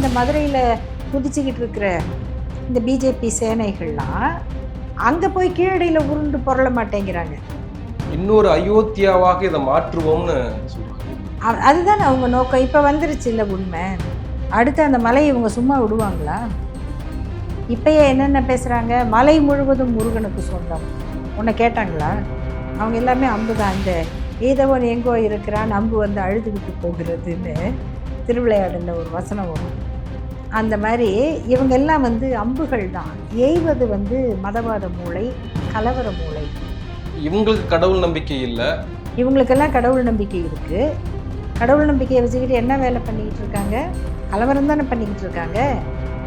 இந்த மதுரையில் குதிச்சுக்கிட்டு இருக்கிற இந்த பிஜேபி சேனைகள்லாம் அங்கே போய் கீழடியில் உருண்டு பொருள மாட்டேங்கிறாங்க. இன்னொரு அயோத்தியாவாக இதை மாற்றுவோம்னு சொல்றாங்க. அ- அதுதான் அவங்க நோக்கம். இப்போ வந்துருச்சு இல்லை உண்மை. அடுத்து அந்த மலையை இவங்க சும்மா விடுவாங்களா? இப்பயே என்னென்ன பேசுகிறாங்க மலை முழுவதும் முருகனுக்கு சொந்தம். உன்னை கேட்டாங்களா? அவங்க எல்லாமே அம்பு தான் இந்த ஏதவன் எங்கோ இருக்கிறான் அம்பு வந்து அழுதுகிட்டு போகிறதுன்னு திருவிளையாடலில் ஒரு வசனம் வரும். அந்த மாதிரி இவங்க எல்லாம் வந்து அம்புகள் தான். எய்வது வந்து மதவாத மூளை கலவர மூளை. இவங்களுக்கு கடவுள் நம்பிக்கை இல்லை. இவங்களுக்கெல்லாம் கடவுள் நம்பிக்கை இருக்குது கடவுள் நம்பிக்கையை வச்சுக்கிட்டு என்ன வேலை பண்ணிக்கிட்டு இருக்காங்க? கலவரம் தானே பண்ணிக்கிட்டு இருக்காங்க.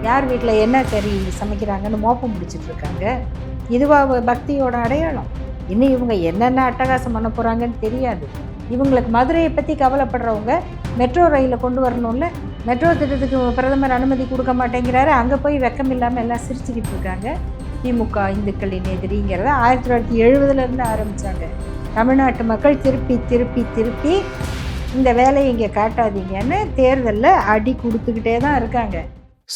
யார் வீட்டில் என்ன கறி சமைக்கிறாங்கன்னு மோப்பம் பிடிச்சிட்டு இருக்காங்க? இதுவா வ- பக்தியோட அடையாளம். இன்னும் இவங்க என்னென்ன அட்டகாசம் பண்ண போகிறாங்கன்னு தெரியாது. இவங்களுக்கு மதுரையை பற்றி கவலைப்படுறவங்க மெட்ரோ ரயிலில் கொண்டு வரணும்ல மெட்ரோ திட்டத்துக்கு பிரதமர் அனுமதி கொடுக்க மாட்டேங்கிறாரு. அங்கே போய் வெக்கம் இல்லாமல் எல்லாம் சிரிச்சுக்கிட்டு இருக்காங்க. திமுக இந்துக்களின் எதிரிங்கிறத ஆயிரத்தி தொள்ளாயிரத்தி எழுபதுலேருந்து ஆரம்பித்தாங்க தமிழ்நாட்டு மக்கள் திருப்பி திருப்பி திருப்பி இந்த வேலையை இங்கே காட்டாதீங்கன்னு தேர்தலில் அடி கொடுத்துக்கிட்டே தான் இருக்காங்க.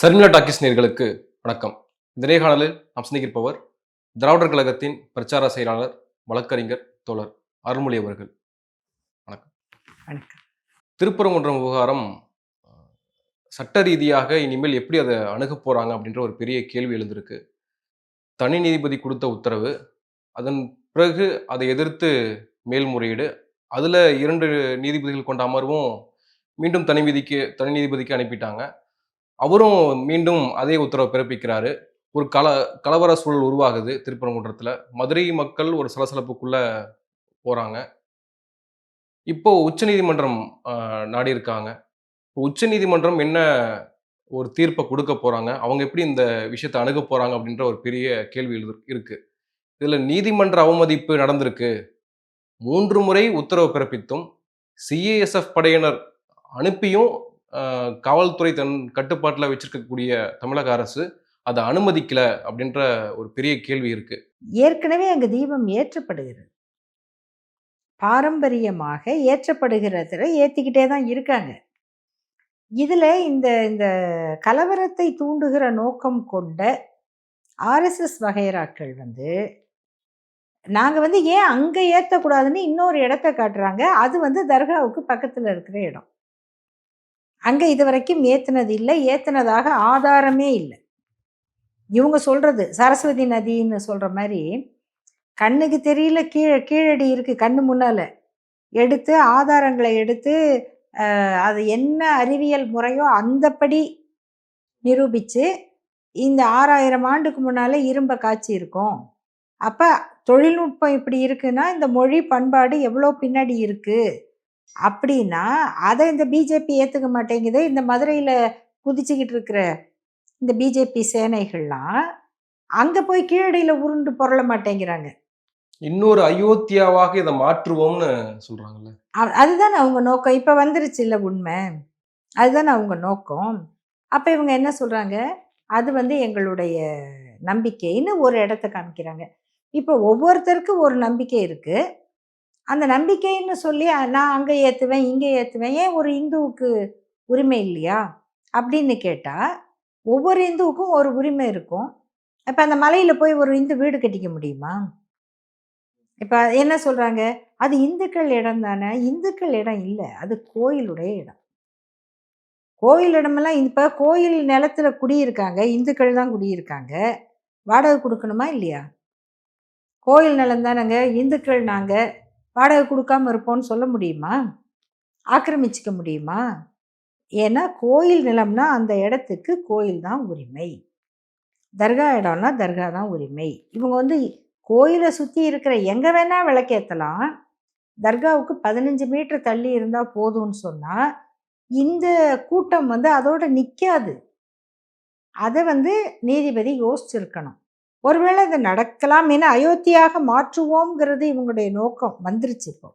சர்மிளா டாக்கிஸ் நேர்களுக்கு வணக்கம். இந்த நேர்காணலில் நாம் சந்திக்கிருப்பவர் திராவிடர் கழகத்தின் பிரச்சார செயலாளர் வழக்கறிஞர் தோழர் அருள்மொழி அவர்கள். வணக்கம். திருப்பரங்குன்றம் விவகாரம் சட்ட ரீதியாக இனிமேல் எப்படி அதை அணுக போகிறாங்க அப்படின்ற ஒரு பெரிய கேள்வி எழுந்திருக்கு. தனி நீதிபதி கொடுத்த உத்தரவு அதன் பிறகு அதை எதிர்த்து மேல்முறையீடு அதில் இரண்டு நீதிபதிகள் கொண்ட அமர்வும் மீண்டும் தனி விதிக்கு தனி நீதிபதிக்கு அனுப்பிட்டாங்க. அவரும் மீண்டும் அதே உத்தரவை பிறப்பிக்கிறாரு. ஒரு கல கலவர சூழல் உருவாகுது திருப்பரங்குன்றத்தில். மதுரை மக்கள் ஒரு சலசலப்புக்குள்ளே போகிறாங்க இப்போ உச்சநீதிமன்றம் நாடியிருக்காங்க. உச்ச நீதிமன்றம் என்ன ஒரு தீர்ப்பை கொடுக்க போறாங்க? அவங்க எப்படி இந்த விஷயத்தை அணுக போறாங்க? அப்படின்ற ஒரு பெரிய கேள்வி இருக்கு. இதுல நீதிமன்ற அவமதிப்பு நடந்திருக்கு. மூன்று முறை உத்தரவு பிறப்பித்தும் சிஏஎஸ்எஃப் படையினர் அனுப்பியும் காவல்துறை தன் கட்டுப்பாட்டில் வச்சிருக்கக்கூடிய தமிழக அரசு அதை அனுமதிக்கல அப்படின்ற ஒரு பெரிய கேள்வி இருக்கு. ஏற்கனவே அங்கே தீபம் ஏற்றப்படுகிறது. பாரம்பரியமாக ஏற்றப்படுகிறதுல ஏற்றிக்கிட்டே தான் இருக்காங்க. இதில் இந்த இந்த கலவரத்தை தூண்டுகிற நோக்கம் கொண்ட ஆர்எஸ்எஸ் வகையராக்கள் வந்து நாங்கள் வந்து ஏன் அங்கே ஏற்றக்கூடாதுன்னு இன்னொரு இடத்த காட்டுறாங்க. அது வந்து தர்காவுக்கு பக்கத்தில் இருக்கிற இடம். அங்கே இது வரைக்கும் ஏற்றுனது இல்லை. ஏற்றுனதாக ஆதாரமே இல்லை. இவங்க சொல்கிறது சரஸ்வதி நதின்னு சொல்கிற மாதிரி கண்ணுக்கு தெரியல கீழே கீழடி இருக்குது கண்ணு முன்னால். எடுத்து ஆதாரங்களை எடுத்து அது என்ன அறிவியல் முறையோ அந்தப்படி நிரூபித்து இந்த ஆறாயிரம் ஆண்டுக்கு முன்னால் இரும்பை காய்ச்சி இருக்கும். அப்போ தொழில்நுட்பம் இப்படி இருக்குன்னா இந்த மொழி பண்பாடு எவ்வளோ பின்னாடி இருக்குது அப்படின்னா அதை இந்த பிஜேபி ஏற்றுக்க மாட்டேங்குது. இந்த மதுரையில் குதிச்சுக்கிட்டு இருக்கிற இந்த பிஜேபி சேனைகள்லாம் அங்கே போய் கீழடியில் உருண்டு பொருள மாட்டேங்கிறாங்க. இன்னொரு அயோத்தியாவாக இதை மாற்றுவோம்னு சொல்றாங்கல்ல. அதுதான் அவங்க நோக்கம். இப்போ வந்துருச்சு இல்ல உண்மை. அதுதான் அவங்க நோக்கம். அப்போ இவங்க என்ன சொல்கிறாங்க அது வந்து எங்களுடைய நம்பிக்கைன்னு ஒரு இடத்த காமிக்கிறாங்க. இப்போ ஒவ்வொருத்தருக்கும் ஒரு நம்பிக்கை இருக்குது அந்த நம்பிக்கைன்னு சொல்லி நான் அங்கே ஏற்றுவேன் இங்கே ஏற்றுவேன் ஏன் ஒரு இந்துவுக்கு உரிமை இல்லையா? அப்படின்னு கேட்டால் ஒவ்வொரு இந்துவுக்கும் ஒரு உரிமை இருக்கும். இப்போ அந்த மலையில் போய் ஒரு இந்து வீடு கட்டிக்க முடியுமா? இப்போ என்ன சொல்கிறாங்க அது இந்துக்கள் இடம் தானே? இந்துக்கள் இடம் இல்லை. அது கோயிலுடைய இடம். கோயில் இடமெல்லாம் இப்போ கோயில் நிலத்தில் குடியிருக்காங்க. இந்துக்கள் தான் குடியிருக்காங்க. வாடகை கொடுக்கணுமா இல்லையா? கோயில் நிலம் தானங்க. இந்துக்கள் நாங்கள் வாடகை கொடுக்காம இருப்போம்னு சொல்ல முடியுமா? ஆக்கிரமிச்சிக்க முடியுமா? ஏன்னா கோயில் நிலம்னா அந்த இடத்துக்கு கோயில் தான் உரிமை. தர்கா இடம்னா தர்கா தான் உரிமை. இவங்க வந்து கோயிலை சுற்றி இருக்கிற எங்கே வேணால் விளக்கேற்றலாம் தர்காவுக்கு பதினஞ்சு மீட்டர் தள்ளி இருந்தால் போதும்னு சொன்னால் இந்த கூட்டம் வந்து அதோட நிற்காது அதை வந்து நீதிபதி யோசிச்சிருக்கணும். ஒருவேளை இதை நடக்கலாம் என அயோத்தியாக மாற்றுவோங்கிறது இவங்களுடைய நோக்கம் வந்துருச்சு இப்போ.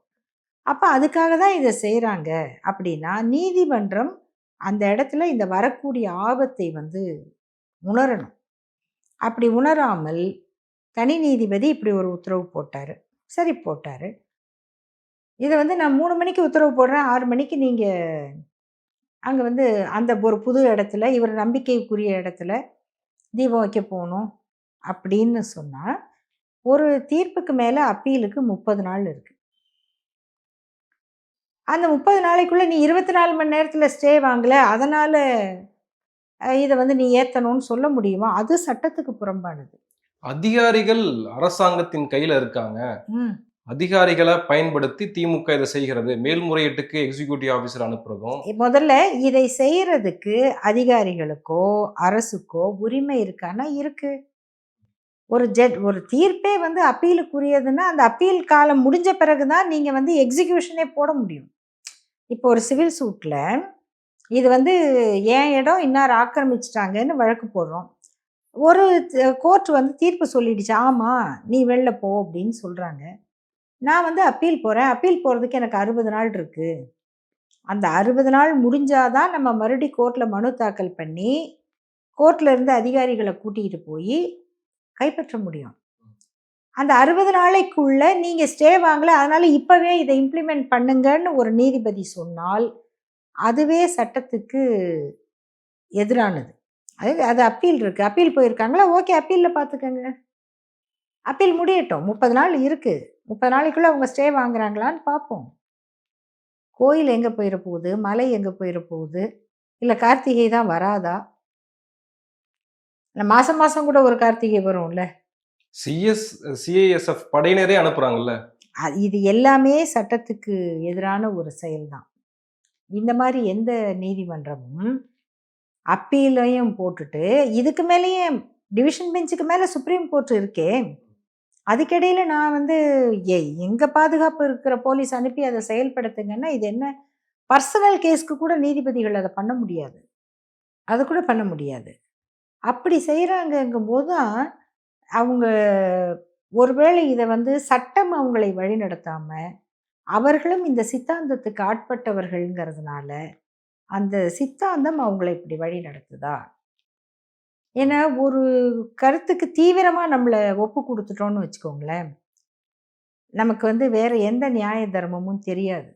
அப்போ அதுக்காக தான் இதை செய்கிறாங்க அப்படின்னா நீதிமன்றம் அந்த இடத்துல இந்த வரக்கூடிய ஆபத்தை வந்து உணரணும். அப்படி உணராமல் தனி நீதிபதி இப்படி ஒரு உத்தரவு போட்டார். சரி போட்டார். இதை வந்து நான் மூணு மணிக்கு உத்தரவு போடுறேன். ஆறு மணிக்கு நீங்கள் அங்கே வந்து அந்த ஒரு புது இடத்துல இவர் நம்பிக்கைக்குரிய இடத்துல தீபம் வைக்க போகணும் அப்படின்னு சொன்னால் ஒரு தீர்ப்புக்கு மேலே அப்பீலுக்கு முப்பது நாள் இருக்குது அந்த முப்பது நாளைக்குள்ளே நீ இருபத்தி நாலு மணி நேரத்தில் ஸ்டே வாங்கலை அதனால் இதை வந்து நீ ஏற்றணும்னு சொல்ல முடியுமா? அது சட்டத்துக்கு புறம்பானது. அதிகாரிகள் அரசாங்கத்தின் கையில இருக்காங்க. அதிகாரிகளை பயன்படுத்தி திமுக இதை செய்கிறது. மேல்முறையீட்டுக்கு எக்ஸிகியூட்டிவ் ஆபீசர் அனுப்புறதும். முதல்ல இதை செய்யறதுக்கு அதிகாரிகளுக்கோ அரசுக்கோ உரிமை இருக்கானா? இருக்கு. ஒரு ஜெட் ஒரு தீர்ப்பே வந்து அப்பீலுக்குரியதுன்னா அந்த அப்பீல் காலம் முடிஞ்ச பிறகு தான் நீங்கள் வந்து எக்ஸிக்யூஷனே போட முடியும். இப்போ ஒரு சிவில் சூட்டில் இது வந்து என் இடம் இன்னார் ஆக்கிரமிச்சிட்டாங்கன்னு வழக்கு போடுறோம். ஒரு கோர்ட் வந்து தீர்ப்பு சொல்லிடுச்சு. ஆமாம் நீ வெளில போ அப்படின்னு சொல்கிறாங்க நான் வந்து அப்பீல் போகிறேன் அப்பீல் போகிறதுக்கு எனக்கு அறுபது நாள் இருக்குது அந்த அறுபது நாள் முடிஞ்சாதான் நம்ம மறுபடி கோர்ட்டில் மனு தாக்கல் பண்ணி கோர்ட்டில் இருந்து அதிகாரிகளை கூட்டிகிட்டு போய் கைப்பற்ற முடியும். அந்த அறுபது நாளைக்குள்ள நீங்கள் ஸ்டே வாங்கல. அதனால் இப்போவே இதை இம்ப்ளிமெண்ட் பண்ணுங்கன்னு ஒரு நீதிபதி சொன்னால் அதுவே சட்டத்துக்கு எதிரானது. அது அது அப்பீல் இருக்குது அப்பீல் போயிருக்காங்களா? ஓகே அப்பீலில் பார்த்துக்கங்க அப்பீல் முடியட்டும். முப்பது நாள் இருக்குது முப்பது நாளைக்குள்ளே அவங்க ஸ்டே வாங்குறாங்களான்னு பார்ப்போம் கோயில் எங்கே போயிட போகுது? மலை எங்கே போயிட போகுது? இல்லை கார்த்திகை தான் வராதா? இல்லை மாதம் மாதம் கூட ஒரு கார்த்திகை வரும்ல? சிஎஸ் சிஐஎஸ்எஃப் படையினரே அனுப்புறாங்கல்ல? அது இது எல்லாமே சட்டத்துக்கு எதிரான ஒரு செயல்தான். இந்த மாதிரி எந்த நீதிமன்றமும் அப்பீலையும் போட்டுட்டு இதுக்கு மேலேயே டிவிஷன் பெஞ்சுக்கு மேலே சுப்ரீம் கோர்ட் இருக்கே. அதுக்கிடையில் நான் வந்து ஏ எங்கள் பாதுகாப்பு இருக்கிற போலீஸ் அனுப்பி அதை செயல்படுத்துங்கன்னா இது என்ன பர்சனல் கேஸ்க்கு கூட நீதிபதிகள் அதை பண்ண முடியாது. அதை கூட பண்ண முடியாது. அப்படி செய்கிறாங்கங்கும்போது தான் அவங்க ஒருவேளை இதை வந்து சட்டம் அவங்களை வழிநடத்தாமல் அவர்களும் இந்த சித்தாந்தத்துக்கு ஆட்பட்டவர்கள்ங்கிறதுனால அந்த சித்தாந்தம் அவங்களை இப்படி வழி நடத்துதா? ஏன்னா ஒரு கருத்துக்கு தீவிரமாக நம்மளை ஒப்பு கொடுத்துட்டோம்னு வச்சுக்கோங்களேன். நமக்கு வந்து வேறு எந்த நியாய தர்மமும் தெரியாது.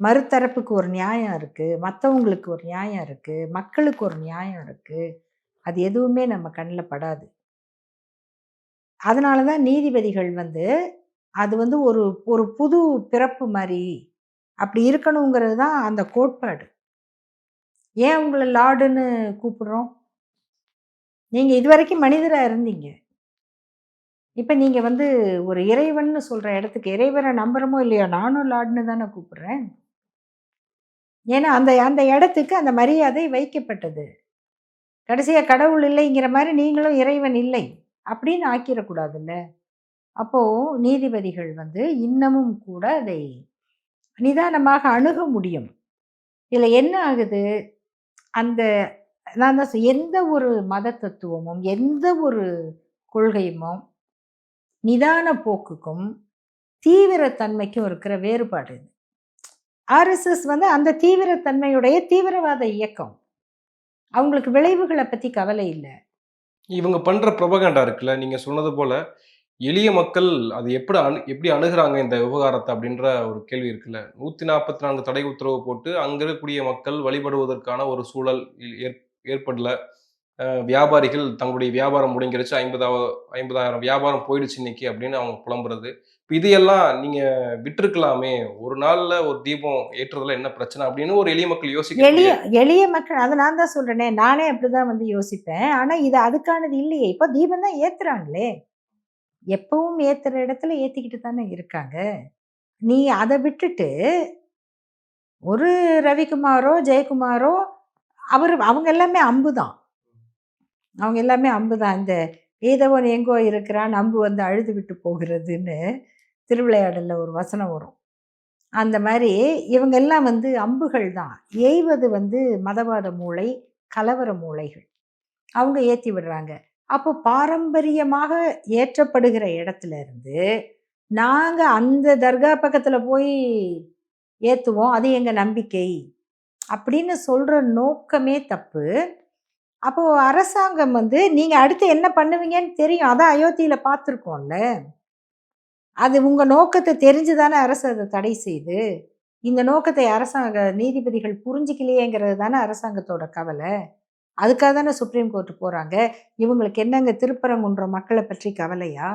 மறுதரப்புக்கு ஒரு நியாயம் இருக்குது மற்றவங்களுக்கு ஒரு நியாயம் இருக்குது மக்களுக்கு ஒரு நியாயம் இருக்குது அது எதுவுமே நம்ம கண்ணில் படாது. அதனால தான் நீதிபதிகள் வந்து அது வந்து ஒரு ஒரு புது பிறப்பு மாதிரி அப்படி இருக்கணுங்கிறது தான் அந்த கோட்பாடு. ஏன் உங்களை லார்டுன்னு கூப்பிடுறோம்? நீங்கள் இதுவரைக்கும் மனிதராக இருந்தீங்க. இப்போ நீங்கள் வந்து ஒரு இறைவன்னு சொல்கிற இடத்துக்கு இறைவனை நம்புறமோ இல்லையோ நானும் லார்டுன்னு தானே கூப்பிட்றேன். ஏன்னா அந்த அந்த இடத்துக்கு அந்த மரியாதை வைக்கப்பட்டது. கடைசியாக கடவுள் இல்லைங்கிற மாதிரி நீங்களும் இறைவன் இல்லை அப்படின்னு ஆக்கிடக்கூடாதுல்ல. அப்போது நீதிபதிகள் வந்து இன்னமும் கூட அதை நிதானமாக அணுக முடியும். இதில் என்ன ஆகுது? அந்த நான் தான் எந்த ஒரு மத தத்துவமும் எந்த ஒரு கொள்கையுமோ நிதான போக்குக்கும் தீவிரத்தன்மைக்கும் இருக்கிற வேறுபாடு இது. ஆர்எஸ்எஸ் வந்து அந்த தீவிரத்தன்மையுடைய தீவிரவாத இயக்கம். அவங்களுக்கு விளைவுகளை பற்றி கவலை இல்லை. இவங்க பண்ணுற ப்ரொபகண்டா இருக்குல்ல நீங்கள் சொன்னது போல் எளிய மக்கள் அது எப்படி அணு எப்படி அணுகுறாங்க இந்த விவகாரத்தை அப்படின்ற ஒரு கேள்வி இருக்குல்ல. நூத்தி நாற்பத்தி நான்கு தடை உத்தரவு போட்டு அங்க இருக்கக்கூடிய மக்கள் வழிபடுவதற்கான ஒரு சூழல் ஏற்- ஏற்படல. வியாபாரிகள் தங்களுடைய வியாபாரம் முடங்கிருச்சு ஐம்பதாவது ஐம்பதாயிரம் வியாபாரம் போயிடுச்சு இன்னைக்கு அப்படின்னு அவங்க புலம்புறது. இப்ப இதையெல்லாம் நீங்க விட்டிருக்கலாமே. ஒரு நாள்ல ஒரு தீபம் ஏற்றுறதுல என்ன பிரச்சனை அப்படின்னு ஒரு எளிய மக்கள் யோசிக்க எளிய எளிய மக்கள் அதை நான் தான் சொல்றேனே. நானே அப்படிதான் வந்து யோசிப்பேன். ஆனா இது அதுக்கானது இல்லையே. இப்போ தீபம் தான் ஏத்துறாங்களே. எப்பவும் ஏத்துற இடத்துல ஏத்திக்கிட்டு தானே இருக்காங்க. நீ அதை விட்டுட்டு ஒரு ரவிக்குமாரோ ஜெயக்குமாரோ அவர் அவங்க எல்லாமே அம்பு தான். அவங்க எல்லாமே அம்பு தான். இந்த ஏதவன் எங்கோ இருக்கிறான் அம்பு வந்து அழுது விட்டு போகிறதுன்னு திருவிளையாடலில் ஒரு வசனம் வரும். அந்த மாதிரி இவங்க எல்லாம் வந்து அம்புகள் தான். எய்வது வந்து மதவாத மூளை கலவர மூளைகள். அவங்க ஏற்றி விடுறாங்க. அப்போ பாரம்பரியமாக ஏற்றப்படுகிற இடத்துல இருந்து நாங்கள் அந்த தர்கா பக்கத்தில் போய் ஏற்றுவோம் அது எங்கள் நம்பிக்கை. அப்படின்னு சொல்கிற நோக்கமே தப்பு. அப்போது அரசாங்கம் வந்து நீங்கள் அடுத்து என்ன பண்ணுவீங்கன்னு தெரியும். அதான் அயோத்தியில் பார்த்துருக்கோம்ல. அது உங்கள் நோக்கத்தை தெரிஞ்சு தானே அரசு அதை தடை செய்து. இந்த நோக்கத்தை அரசாங்க நீதிபதிகள் புரிஞ்சிக்கலையேங்கிறது தானே அரசாங்கத்தோட கவலை. அதுக்காக தானே சுப்ரீம் கோர்ட் போறாங்க. இவங்களுக்கு என்னங்க திருப்பரங்குன்ற மக்களை பற்றி கவலையா?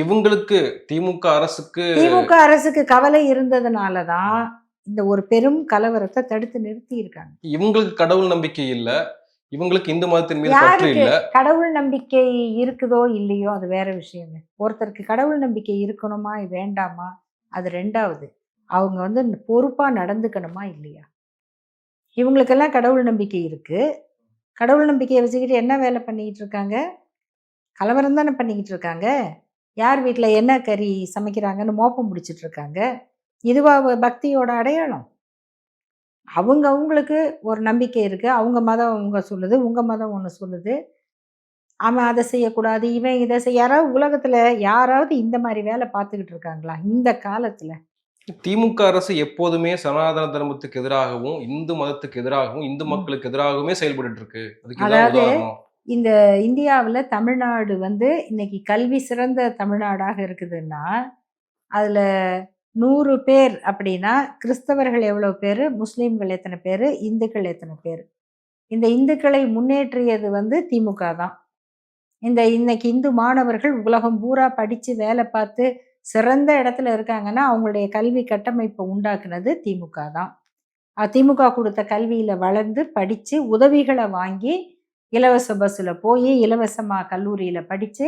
இவங்களுக்கு திமுக அரசுக்கு திமுக அரசுக்கு கவலை இருந்ததுனால தான் இந்த ஒரு பெரும் கலவரத்தை தடுத்து நிறுத்தி இருக்காங்க இவங்களுக்கு கடவுள் நம்பிக்கை இல்ல. இவங்களுக்கு இந்து மதத்தின் மீது பற்று இல்ல. கடவுள் நம்பிக்கை இருக்குதோ இல்லையோ அது வேற விஷயங்க. ஒருத்தருக்கு கடவுள் நம்பிக்கை இருக்கணுமா வேண்டாமா? அது ரெண்டாவது அவங்க வந்து பொறுப்பா நடந்துக்கணுமா இல்லையா? இவங்களுக்கெல்லாம் கடவுள் நம்பிக்கை இருக்கு. கடவுள் நம்பிக்கையை வச்சுக்கிட்டு என்ன வேலை பண்ணிக்கிட்டு இருக்காங்க கலவரம் தானே பண்ணிக்கிட்டு இருக்காங்க யார் வீட்டில் என்ன கறி சமைக்கிறாங்கன்னு மோப்பம் பிடிச்சிட்டு இருக்காங்க இதுவா பக்தியோட அடையாளம். அவங்க அவங்களுக்கு ஒரு நம்பிக்கை இருக்குது அவங்க மதம் அவங்க சொல்லுது உங்கள் மதம் ஒன்று சொல்லுது. அவன் அதை செய்யக்கூடாது இவன் இதை செய்ய யாராவது உலகத்தில் யாராவது இந்த மாதிரி வேலை பார்த்துக்கிட்டு இருக்காங்களா இந்த காலத்தில். திமுக அரசு எப்போதுமே சனாதன தர்மத்துக்கு எதிராகவும் இந்து மதத்துக்கு எதிராகவும் இந்து. மக்களுக்கு எதிராகவுமே செயல்பட்டு இருக்கு. அதாவது இந்த இந்தியாவில் தமிழ்நாடு வந்து இன்னைக்கு கல்வி சிறந்த தமிழ்நாடாக இருக்குதுன்னா அதில் நூறு பேர் அப்படின்னா கிறிஸ்தவர்கள் எவ்வளோ பேர் முஸ்லீம்கள் எத்தனை பேர் இந்துக்கள் எத்தனை பேர்? இந்த இந்துக்களை முன்னேற்றியது வந்து திமுக தான். இந்த இன்னைக்கு இந்து மாணவர்கள் உலகம் பூரா படித்து வேலை பார்த்து சிறந்த இடத்துல இருக்காங்கன்னா அவங்களுடைய கல்வி கட்டமைப்பை உண்டாக்குனது திமுக தான். திமுக கொடுத்த கல்வியில் வளர்ந்து படித்து உதவிகளை வாங்கி இலவச பஸ்ஸில் போய் இலவசமாக கல்லூரியில் படித்து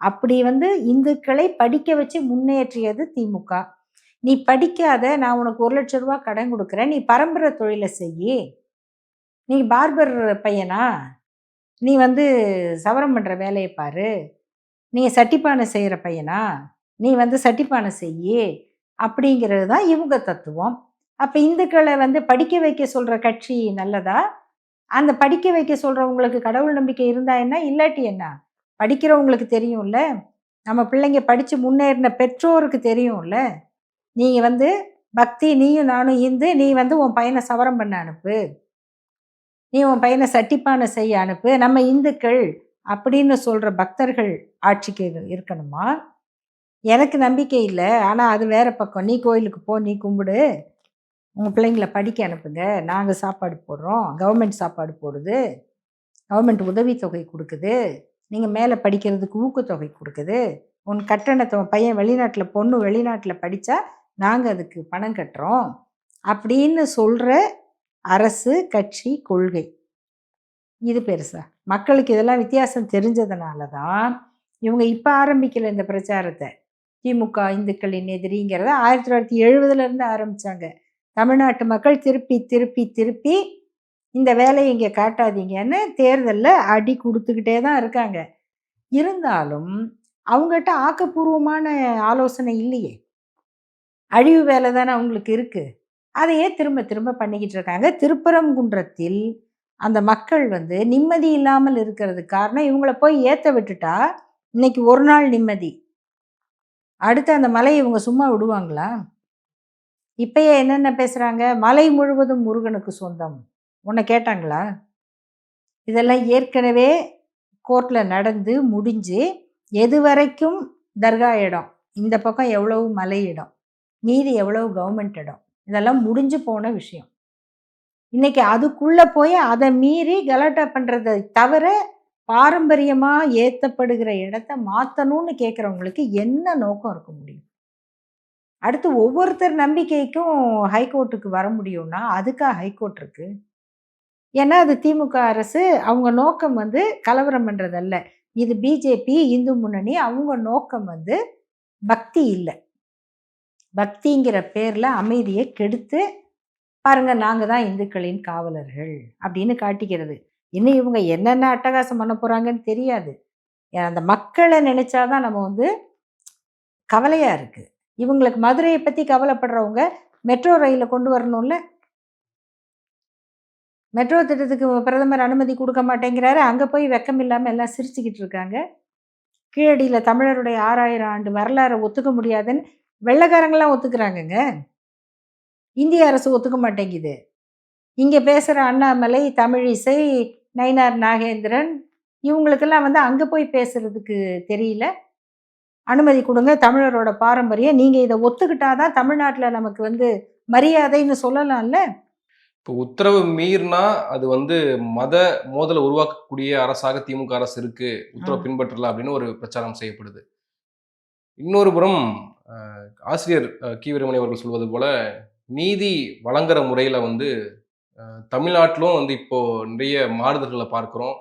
அப்படி வந்து இந்துக்களை படிக்க வச்சு முன்னேற்றியது திமுக. நீ படிக்காத நான் உனக்கு ஒரு லட்ச ரூபா கடன் கொடுக்குறேன் நீ பரம்பரை தொழிலை செய்யி. நீ பார்பர் பையனா? நீ வந்து சவரம் பண்ணுற வேலையை பாரு. நீ சட்டிப்பானை செய்கிற பையனா? நீ வந்து சட்டிப்பானை செய்யி அப்படிங்கிறது தான் இவங்க தத்துவம். அப்போ இந்துக்களை வந்து படிக்க வைக்க சொல்கிற கட்சி நல்லதா? அந்த படிக்க வைக்க சொல்கிறவங்களுக்கு கடவுள் நம்பிக்கை இருந்தா என்ன? இல்லாட்டி என்ன? படிக்கிறவங்களுக்கு தெரியும்ல. நம்ம பிள்ளைங்க படித்து முன்னேறின பெற்றோருக்கு தெரியும்ல. நீங்கள் வந்து பக்தி நீயும் நானும் இந்து நீ வந்து உன் பையனை சவரம் பண்ண அனுப்பு. நீ உன் பையனை சட்டிப்பானை செய்ய அனுப்பு. நம்ம இந்துக்கள் அப்படின்னு சொல்கிற பக்தர்கள் ஆட்சிக்கு இருக்கணுமா? எனக்கு நம்பிக்கை இல்லை. ஆனால் அது வேற பக்கம். நீ கோயிலுக்கு போ நீ கும்பிடு. உங்கள் பிள்ளைங்கள படிக்க அனுப்புங்க. நாங்கள் சாப்பாடு போடுறோம். கவர்மெண்ட் சாப்பாடு போடுது. கவர்மெண்ட் உதவித்தொகை கொடுக்குது. நீங்கள் மேலே படிக்கிறதுக்கு ஊக்கத்தொகை கொடுக்குது. உன் கட்டணத்தை பையன் வெளிநாட்டில் பொண்ணு வெளிநாட்டில் படித்தா நாங்கள் அதுக்கு பணம் கட்டுறோம். அப்படின்னு சொல்கிற அரசு கட்சி கொள்கை. இது பெருசா. மக்களுக்கு இதெல்லாம் வித்தியாசம் தெரிஞ்சதுனால தான் இவங்க இப்போ ஆரம்பிக்கல இந்த பிரச்சாரத்தை. திமுக இந்துக்களின் எதிரிங்கிறத ஆயிரத்தி தொள்ளாயிரத்தி எழுபதுலேருந்து ஆரம்பித்தாங்க தமிழ்நாட்டு மக்கள் திருப்பி திருப்பி திருப்பி இந்த வேலையை இங்கே காட்டாதீங்கன்னு தேர்தலில் அடி கொடுத்துக்கிட்டே தான் இருக்காங்க. இருந்தாலும் அவங்ககிட்ட ஆக்கப்பூர்வமான ஆலோசனை இல்லையே. அழிவு வேலை தானே அவங்களுக்கு இருக்குது அதையே திரும்ப திரும்ப பண்ணிக்கிட்டு இருக்காங்க. திருப்பரங்குன்றத்தில் அந்த மக்கள் வந்து நிம்மதி இல்லாமல் இருக்கிறதுக்கு காரணம் இவங்கள போய் ஏற்ற விட்டுட்டா இன்னைக்கு ஒரு நாள் நிம்மதி. அடுத்து அந்த மலையை இவங்க சும்மா விடுவாங்களா? இப்பயே என்னென்ன பேசுகிறாங்க மலை முழுவதும் முருகனுக்கு சொந்தம். உன்னை கேட்டாங்களா? இதெல்லாம் ஏற்கனவே கோர்ட்டில் நடந்து முடிஞ்சு எது வரைக்கும் தர்கா இடம். இந்த பக்கம் எவ்வளவு மலை இடம். மீதி எவ்வளவு கவர்மெண்ட் இடம். இதெல்லாம் முடிஞ்சு போன விஷயம். இன்னைக்கு அதுக்குள்ளே போய் அதை மீறி கலாட்டா பண்ணுறதை தவிர பாரம்பரியமாக ஏற்றப்படுகிற இடத்த மாற்றணும்னு கேட்குறவங்களுக்கு என்ன நோக்கம் இருக்க முடியும்? அடுத்து ஒவ்வொருத்தர் நம்பிக்கைக்கும் ஹைகோர்ட்டுக்கு வர முடியும்னா அதுக்காக ஹைகோர்ட் இருக்குது ஏன்னா அது திமுக அரசு அவங்க நோக்கம் வந்து கலவரம் பண்ணுறதல்ல இது பிஜேபி இந்து முன்னணி அவங்க நோக்கம் வந்து பக்தி இல்லை. பக்திங்கிற பேரில் அமைதியை கெடுத்து பாருங்கள் நாங்கள் தான் இந்துக்களின் காவலர்கள் அப்படின்னு காட்டிக்கிறது. இன்னும் இவங்க என்னென்ன அட்டகாசம் பண்ண போகிறாங்கன்னு தெரியாது. அந்த மக்களை நினச்சாதான் நம்ம வந்து கவலையாக இருக்குது இவங்களுக்கு மதுரையை பற்றி கவலைப்படுறவங்க மெட்ரோ ரயிலில் கொண்டு வரணும்ல? மெட்ரோ திட்டத்துக்கு பிரதமர் அனுமதி கொடுக்க மாட்டேங்கிறாரு. அங்கே போய் வெக்கம் இல்லாமல் எல்லாம் சிரிச்சுக்கிட்டு இருக்காங்க. கீழடியில் தமிழருடைய ஆறாயிரம் ஆண்டு வரலாறை ஒத்துக்க முடியாதுன்னு வெள்ளைக்காரங்களாம் ஒத்துக்கிறாங்கங்க. இந்திய அரசு ஒத்துக்க மாட்டேங்குது. இங்கே பேசுகிற அண்ணாமலை தமிழிசை நயினார் நாகேந்திரன் இவங்களுக்கெல்லாம் வந்து அங்க போய் பேசுறதுக்கு தெரியல. அனுமதி கொடுங்க தமிழரோட பாரம்பரியம் நீங்க இதை ஒத்துக்கிட்டாதான் தமிழ்நாட்டுல நமக்கு வந்து மரியாதைன்னு சொல்லலாம்ல? இப்போ உத்தரவு மீறினா அது வந்து மத மோதலை உருவாக்கக்கூடிய அரசாக திமுக அரசு இருக்கு. உத்தரவு ம். பின்பற்றல அப்படின்னு ஒரு பிரச்சாரம் செய்யப்படுது. இன்னொரு புறம் ஆசிரியர் அஹ், கி வீரமணி அவர்கள் சொல்வது போல நீதி வழங்குற முறையில வந்து தமிழ்நாட்டிலும் வந்து இப்போ நிறைய மாறுதல்களை பார்க்கிறோம்.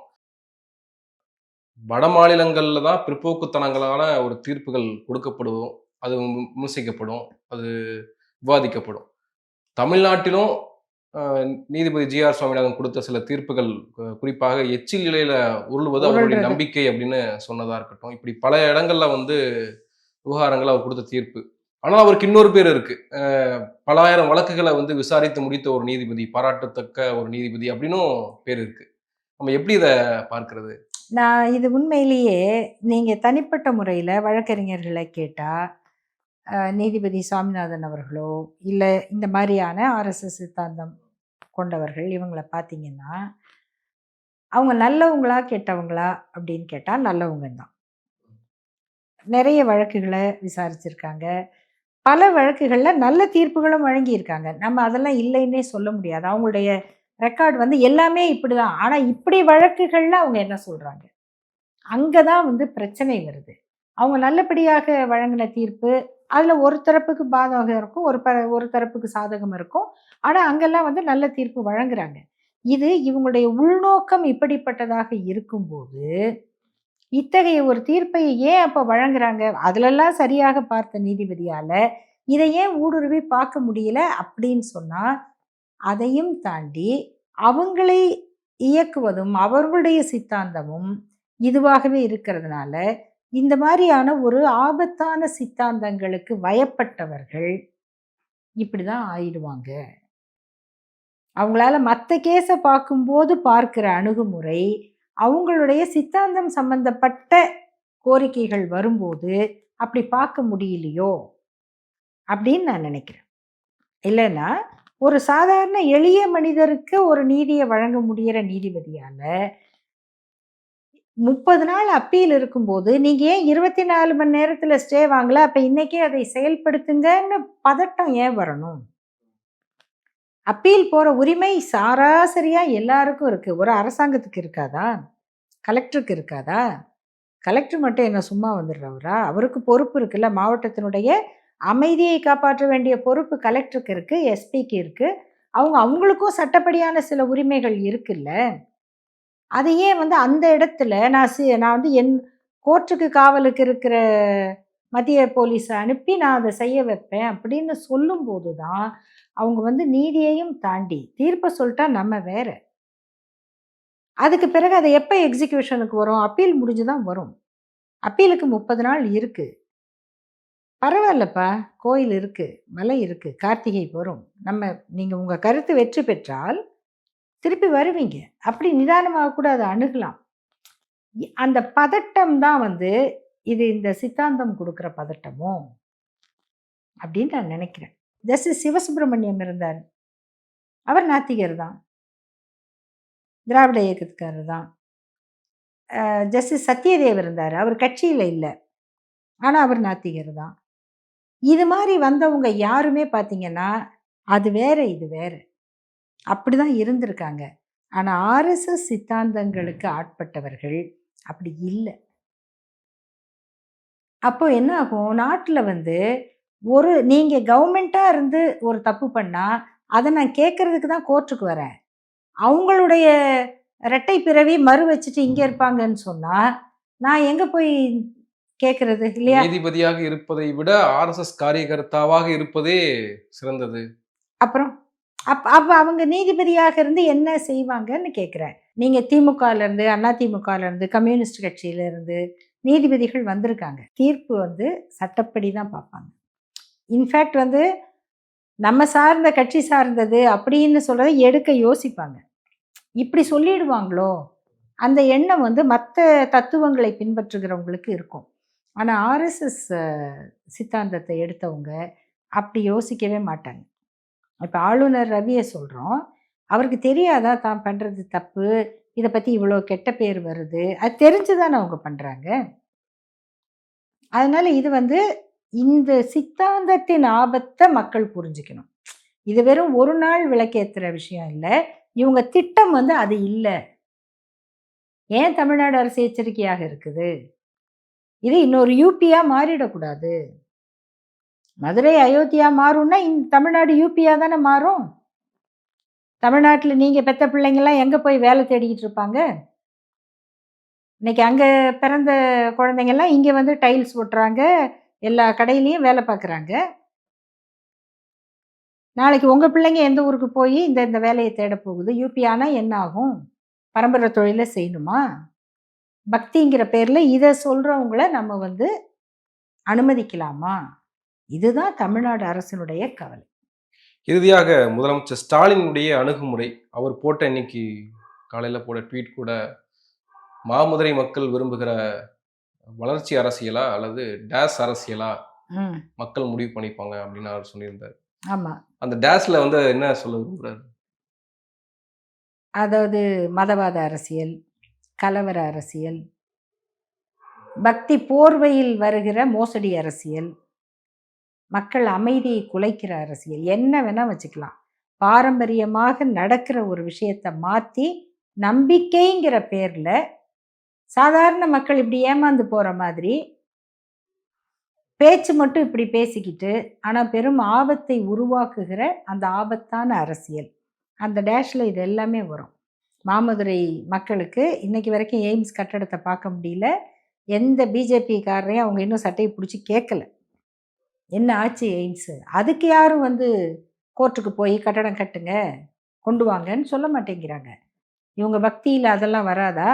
வட மாநிலங்கள்ல தான் பிற்போக்குத்தனங்களான ஒரு தீர்ப்புகள் கொடுக்கப்படும் அது விம- விமர்சிக்கப்படும் அது விவாதிக்கப்படும். தமிழ்நாட்டிலும் நீதிபதி ஜி ஆர் சுவாமிநாதன் கொடுத்த சில தீர்ப்புகள் குறிப்பாக எச்சில் நிலையில உருளுவது அவருடைய. நம்பிக்கை அப்படின்னு சொன்னதா இருக்கட்டும். இப்படி பல இடங்கள்ல வந்து விவகாரங்கள் அவர் கொடுத்த தீர்ப்பு. ஆனால் அவருக்கு இன்னொரு பேர் இருக்கு. பலாயிரம் வழக்குகளை வந்து விசாரித்து முடித்த ஒரு நீதிபதி பாராட்டத்தக்க ஒரு நீதிபதி அப்படின்னும் பேர் இருக்கு. நம்ம எப்படி இதை பார்க்கறது? நான் இது உண்மையிலேயே நீங்கள் தனிப்பட்ட முறையில் வழக்கறிஞர்களை கேட்டால் நீதிபதி சுவாமிநாதன் அவர்களோ இல்லை இந்த மாதிரியான ஆர்எஸ்எஸ் சித்தாந்தம் கொண்டவர்கள் இவங்களை பார்த்தீங்கன்னா அவங்க நல்லவங்களா கெட்டவங்களா அப்படின்னு கேட்டால் நல்லவங்க தான் நிறைய வழக்குகளை விசாரிச்சிருக்காங்க. பல வழக்குகளில் நல்ல தீர்ப்புகளும் வழங்கியிருக்காங்க. நம்ம அதெல்லாம் இல்லைன்னே சொல்ல முடியாது. அவங்களுடைய ரெக்கார்ட் வந்து எல்லாமே இப்படி தான் ஆனால் இப்படி வழக்குகளில் அவங்க என்ன சொல்கிறாங்க அங்கே தான் வந்து பிரச்சனை வருது. அவங்க நல்லபடியாக வழங்கின தீர்ப்பு அதில் ஒரு தரப்புக்கு பாதகம் இருக்கும் ஒரு ப ஒரு தரப்புக்கு சாதகம் இருக்கும். ஆனால் அங்கெல்லாம் வந்து நல்ல தீர்ப்பு வழங்குறாங்க. இது இவங்களுடைய உள்நோக்கம் இப்படிப்பட்டதாக இருக்கும்போது இத்தகைய ஒரு தீர்ப்பை ஏன் அப்போ வழங்குறாங்க? அதிலெல்லாம் சரியாக பார்த்த நீதிபதியால் இதை ஏன் ஊடுருவி பார்க்க முடியல அப்படின்னு சொன்னால் அதையும் தாண்டி அவங்களை இயக்குவதும் அவர்களுடைய சித்தாந்தமும் இதுவாகவே இருக்கிறதுனால இந்த மாதிரியான ஒரு ஆபத்தான சித்தாந்தங்களுக்கு வயப்பட்டவர்கள் இப்படிதான் ஆயிடுவாங்க. அவங்களால மற்ற கேஸை பார்க்கும்போது பார்க்கிற அணுகுமுறை அவங்களுடைய சித்தாந்தம் சம்பந்தப்பட்ட கோரிக்கைகள் வரும்போது அப்படி பார்க்க முடியலையோ அப்படின்னு நான் நினைக்கிறேன். இல்லைன்னா ஒரு சாதாரண எளிய மனிதருக்கு ஒரு நீதியை வழங்க முடியிற நீதிபதியால் முப்பது நாள் அப்பீல் இருக்கும்போது நீங்கள் ஏன் இருபத்தி நாலு மணி நேரத்தில் ஸ்டே வாங்கல? அப்போ இன்றைக்கே அதை செயல்படுத்துங்கன்னு பதட்டம் ஏன் வரணும்? அப்பீல் போகிற உரிமை சராசரியாக எல்லாருக்கும் இருக்குது ஒரு அரசாங்கத்துக்கு இருக்காதா? கலெக்டருக்கு இருக்காதா? கலெக்டர் மட்டும் என்ன சும்மா வந்துடுறவரா? அவருக்கு பொறுப்பு இருக்குல்ல? மாவட்டத்தினுடைய அமைதியை காப்பாற்ற வேண்டிய பொறுப்பு கலெக்டருக்கு இருக்குது எஸ்பிக்கு இருக்குது அவங்க அவங்களுக்கும் சட்டப்படியான சில உரிமைகள் இருக்குல்ல? அதையே வந்து அந்த இடத்துல நான் சி நான் வந்து என் கோர்ட்டுக்கு காவலுக்கு இருக்கிற மத்திய போலீஸை அனுப்பி நான் அதை செய்ய வைப்பேன் அப்படின்னு சொல்லும்போது தான் அவங்க வந்து நீதியையும் தாண்டி தீர்ப்பை சொல்லிட்டா நம்ம வேற. அதுக்கு பிறகு அதை எப்போ எக்ஸிக்யூஷனுக்கு வரும்? அப்பீல் முடிஞ்சு தான் வரும். அப்பீலுக்கு முப்பது நாள் இருக்குது பரவாயில்லப்பா கோயில் இருக்குது மலை இருக்குது கார்த்திகை வரும். நம்ம நீங்கள் உங்கள் கருத்து வெற்றி பெற்றால் திருப்பி வருவீங்க. அப்படி நிதானமாக கூட அதை அணுகலாம். அந்த பதட்டம் தான் வந்து இது இந்த சித்தாந்தம் கொடுக்குற பதட்டமோ? அப்படின்னு நான் நினைக்கிறேன். ஜஸ்டிஸ் சிவசுப்பிரமணியம் இருந்தார். அவர் நாத்திகர் தான். திராவிட இயக்கத்துக்காரர் தான். ஜஸ்டிஸ் சத்யதேவ் இருந்தார். அவர் கட்சியில் இல்லை. ஆனால் அவர் நாத்திகர் தான். இது மாதிரி வந்தவங்க யாருமே பார்த்தீங்கன்னா அது வேற இது வேற. அப்படிதான் இருந்திருக்காங்க. ஆனால் ஆர்எஸ்எஸ் சித்தாந்தங்களுக்கு ஆட்பட்டவர்கள் அப்படி இல்லை. அப்போ என்ன ஆகும்? நாட்டில் வந்து ஒரு நீங்கள் கவர்மெண்ட்டாக இருந்து ஒரு தப்பு பண்ணால் அதை நான் கேட்கறதுக்கு தான் கோர்ட்டுக்கு வரேன். அவங்களுடைய ரெட்டை பிறவி மறு வச்சுட்டு இங்கே இருப்பாங்கன்னு சொன்னால் நான் எங்கே போய் கேட்கறது இல்லையா? நீதிபதியாக இருப்பதை விட ஆர்எஸ்எஸ் காரியகர்த்தாவாக இருப்பதே சிறந்தது. அப்புறம் அப் அப்போ அவங்க நீதிபதியாக இருந்து என்ன செய்வாங்கன்னு கேட்குறேன் நீங்கள் திமுகலேருந்து அண்ணா திமுகலேருந்து கம்யூனிஸ்ட் கட்சியிலேருந்து நீதிபதிகள் வந்திருக்காங்க. தீர்ப்பு வந்து சட்டப்படி தான் பார்ப்பாங்க. இன்ஃபேக்ட் வந்து நம்ம சார்ந்த கட்சி சார்ந்தது அப்படின்னு சொல்கிறத எடுக்க யோசிப்பாங்க. இப்படி சொல்லிடுவாங்களோ? அந்த எண்ணம் வந்து மற்ற தத்துவங்களை பின்பற்றுகிறவங்களுக்கு இருக்கும். ஆனால் ஆர்எஸ்எஸ் சித்தாந்தத்தை எடுத்தவங்க அப்படி யோசிக்கவே மாட்டாங்க. இப்போ ஆளுநர் ரவியை சொல்கிறோம் அவருக்கு தெரியாதா தான் பண்ணுறது தப்பு? இதை பற்றி இவ்வளோ கெட்ட பேர் வருது? அது தெரிஞ்சு தானே அவங்க பண்ணுறாங்க அதனால் இது வந்து இந்த சித்தாந்தத்தின் ஆபத்தை மக்கள் புரிஞ்சுக்கணும். இது வெறும் ஒரு நாள் விளக்கேற்றுற விஷயம் இல்லை. இவங்க திட்டம் வந்து அது இல்லை. ஏன் தமிழ்நாடு அரசு எச்சரிக்கையாக இருக்குது? இது இன்னொரு யூபியா மாறிடக்கூடாது. மதுரை அயோத்தியா மாறும்னா இந்த தமிழ்நாடு யூபியா தானே மாறும்? தமிழ்நாட்டில் நீங்கள் பெத்த பிள்ளைங்கெல்லாம் எங்கே போய் வேலை தேடிக்கிட்டு இருப்பாங்க? இன்னைக்கு அங்கே பிறந்த குழந்தைங்கள்லாம் இங்கே வந்து டைல்ஸ் ஒட்டுறாங்க எல்லா கடையிலையும் வேலை பார்க்குறாங்க. நாளைக்கு உங்கள் பிள்ளைங்க எந்த ஊருக்கு போய் இந்த இந்த வேலையை தேட போகுது? யூபி ஆனால் என்ன ஆகும்? பரம்பரை தொழிலை செய்யணுமா? பக்திங்கிற பேரில் இதை சொல்கிறவங்கள நம்ம வந்து அனுமதிக்கலாமா? இதுதான் தமிழ்நாடு அரசினுடைய கவலை. இறுதியாக முதலமைச்சர் ஸ்டாலினுடைய அணுகுமுறை. அவர் போட்ட இன்னைக்கு காலையில் போட ட்வீட் கூட மாமதுரை மக்கள் விரும்புகிற வளர்ச்சி அரசியலா அல்லது டேஸ் அரசியலா மக்கள் முடிவு பண்ணிப்பாங்க அப்படின்னு அவர் சொல்லியிருந்தார். ஆமாம் அந்த டேஸ்ல வந்து என்ன சொல்ல விரும்புறாரு? அதாவது மதவாத அரசியல் கலவர அரசியல் பக்தி போர்வையில் வருகிற மோசடி அரசியல் மக்கள் அமைதியை குலைக்கிற அரசியல் என்ன வேணா வச்சுக்கலாம். பாரம்பரியமாக நடக்கிற ஒரு விஷயத்தை மாற்றி நம்பிக்கைங்கிற பேரில் சாதாரண மக்கள் இப்படி ஏமாந்து போகிற மாதிரி பேச்சு மட்டும் இப்படி பேசிக்கிட்டு ஆனால் பெரும் ஆபத்தை உருவாக்குகிற அந்த ஆபத்தான அரசியல். அந்த டேஷில் இது எல்லாமே வரும். மாமதுரை மக்களுக்கு இன்னைக்கு வரைக்கும் எய்ம்ஸ் கட்டடத்தை பார்க்க முடியல. எந்த பிஜேபிக்காரரையும் அவங்க இன்னும் சட்டையை பிடிச்சி கேட்கல என்ன ஆச்சு எய்ம்ஸு? அதுக்கு யாரும் வந்து கோர்ட்டுக்கு போய் கட்டடம் கட்டுங்க கொண்டு வாங்கன்னு சொல்ல மாட்டேங்கிறாங்க. இவங்க பக்தியில் அதெல்லாம் வராதா?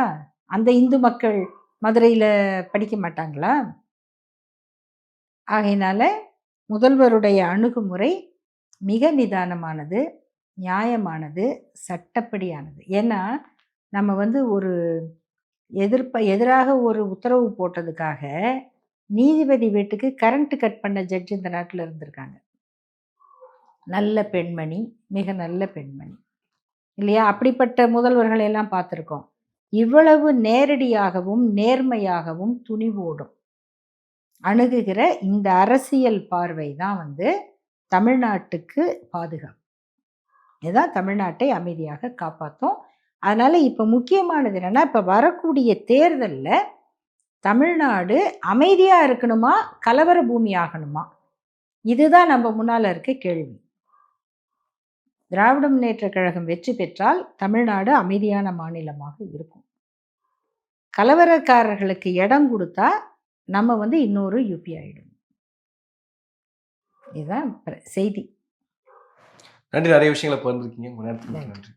அந்த இந்து மக்கள் மதுரையில் படிக்க மாட்டாங்களா? ஆகையினால முதல்வருடைய அணுகுமுறை மிக நிதானமானது நியாயமானது சட்டப்படியானது. ஏன்னா நம்ம வந்து ஒரு எதிர்ப்ப எதிராக ஒரு உத்தரவு போட்டதுக்காக நீதிபதி வீட்டுக்கு கரண்ட்டு கட் பண்ண ஜட்ஜ் இந்த நாட்டில் இருந்திருக்காங்க. நல்ல பெண்மணி மிக நல்ல பெண்மணி. இல்லையா? அப்படிப்பட்ட முதல்வர்களை எல்லாம் பார்த்துருக்கோம். இவ்வளவு நேரடியாகவும் நேர்மையாகவும் துணிவோடும். அணுகுகிற இந்த அரசியல் பார்வை தான் வந்து தமிழ்நாட்டுக்கு பாதுகாப்பு. இதுதான் தமிழ்நாட்டை அமைதியாக காப்பாற்றும். அதனால் இப்போ முக்கியமானது என்னென்னா இப்போ வரக்கூடிய தேர்தலில் தமிழ்நாடு அமைதியாக இருக்கணுமா கலவர பூமி ஆகணுமா? இதுதான் நம்ம முன்னால் இருக்க கேள்வி. திராவிட முன்னேற்ற கழகம் வெற்றி பெற்றால் தமிழ்நாடு அமைதியான மாநிலமாக இருக்கும். கலவரக்காரர்களுக்கு இடம் கொடுத்தா நம்ம வந்து இன்னொரு யூபி ஆயிடும் இதுதான் செய்தி. நன்றி. நிறைய விஷயங்களை பகிர்ந்துருக்கீங்க. உங்க நேரத்துக்கு நன்றி.